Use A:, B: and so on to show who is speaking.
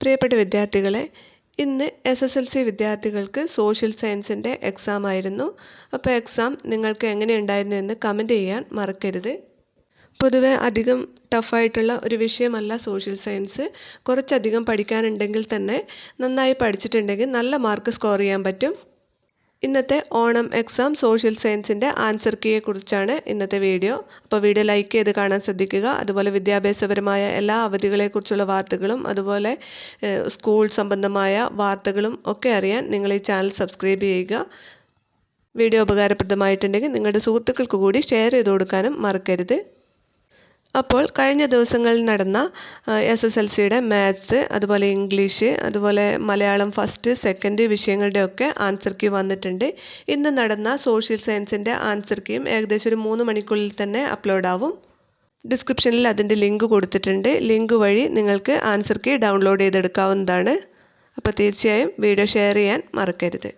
A: പ്രിയപ്പെട്ട വിദ്യാർത്ഥികളെ ഇന്ന് എസ് എസ് എൽ സി വിദ്യാർത്ഥികൾക്ക് സോഷ്യൽ സയൻസിന്റെ എക്സാം ആയിരുന്നു. അപ്പോൾ എക്സാം നിങ്ങൾക്ക് എങ്ങനെയുണ്ടായിരുന്നു എന്ന് കമന്റ് ചെയ്യാൻ മറക്കരുത്. പൊതുവെ അധികം ടഫായിട്ടുള്ള ഒരു വിഷയമല്ല സോഷ്യൽ സയൻസ് കുറച്ചധികം പഠിക്കാനുണ്ടെങ്കിൽ തന്നെ നന്നായി പഠിച്ചിട്ടുണ്ടെങ്കിൽ നല്ല മാർക്ക് സ്കോർ ചെയ്യാൻ പറ്റും. ഇന്നത്തെ ഓണം എക്സാം സോഷ്യൽ സയൻസിന്റെ ആൻസർ കീയെക്കുറിച്ചാണ് ഇന്നത്തെ വീഡിയോ അപ്പോൾ വീഡിയോ ലൈക്ക് ചെയ്ത് കാണാൻ ശ്രദ്ധിക്കുക. അതുപോലെ വിദ്യാഭ്യാസപരമായ എല്ലാ അവധികളെക്കുറിച്ചുള്ള വാർത്തകളും അതുപോലെ സ്കൂൾ സംബന്ധമായ വാർത്തകളും ഒക്കെ അറിയാൻ നിങ്ങൾ ഈ ചാനൽ സബ്സ്ക്രൈബ് ചെയ്യുക. വീഡിയോ ഉപകാരപ്രദമായിട്ടുണ്ടെങ്കിൽ നിങ്ങളുടെ സുഹൃത്തുക്കൾക്ക് കൂടി ഷെയർ ചെയ്ത് കൊടുക്കാനും മറക്കരുത്. അപ്പോൾ കഴിഞ്ഞ ദിവസങ്ങളിൽ നടന്ന എസ് എസ് എൽ സിയുടെ മാത്സ് അതുപോലെ ഇംഗ്ലീഷ് അതുപോലെ മലയാളം ഫസ്റ്റ് സെക്കൻഡ് വിഷയങ്ങളുടെയൊക്കെ ആൻസർ കീ വന്നിട്ടുണ്ട്. ഇന്ന് നടന്ന സോഷ്യൽ സയൻസിന്റെ ആൻസർ കീയും ഏകദേശം ഒരു മൂന്ന് മണിക്കുള്ളിൽ തന്നെ അപ്ലോഡ് ആവും. ഡിസ്ക്രിപ്ഷനിൽ അതിന്റെ ലിങ്ക് കൊടുത്തിട്ടുണ്ട്. ലിങ്ക് വഴി നിങ്ങൾക്ക് ആൻസർ കീ ഡൗൺലോഡ് ചെയ്തെടുക്കാവുന്നതാണ്. അപ്പോൾ തീർച്ചയായും വീഡിയോ ഷെയർ ചെയ്യാൻ മറക്കരുത്.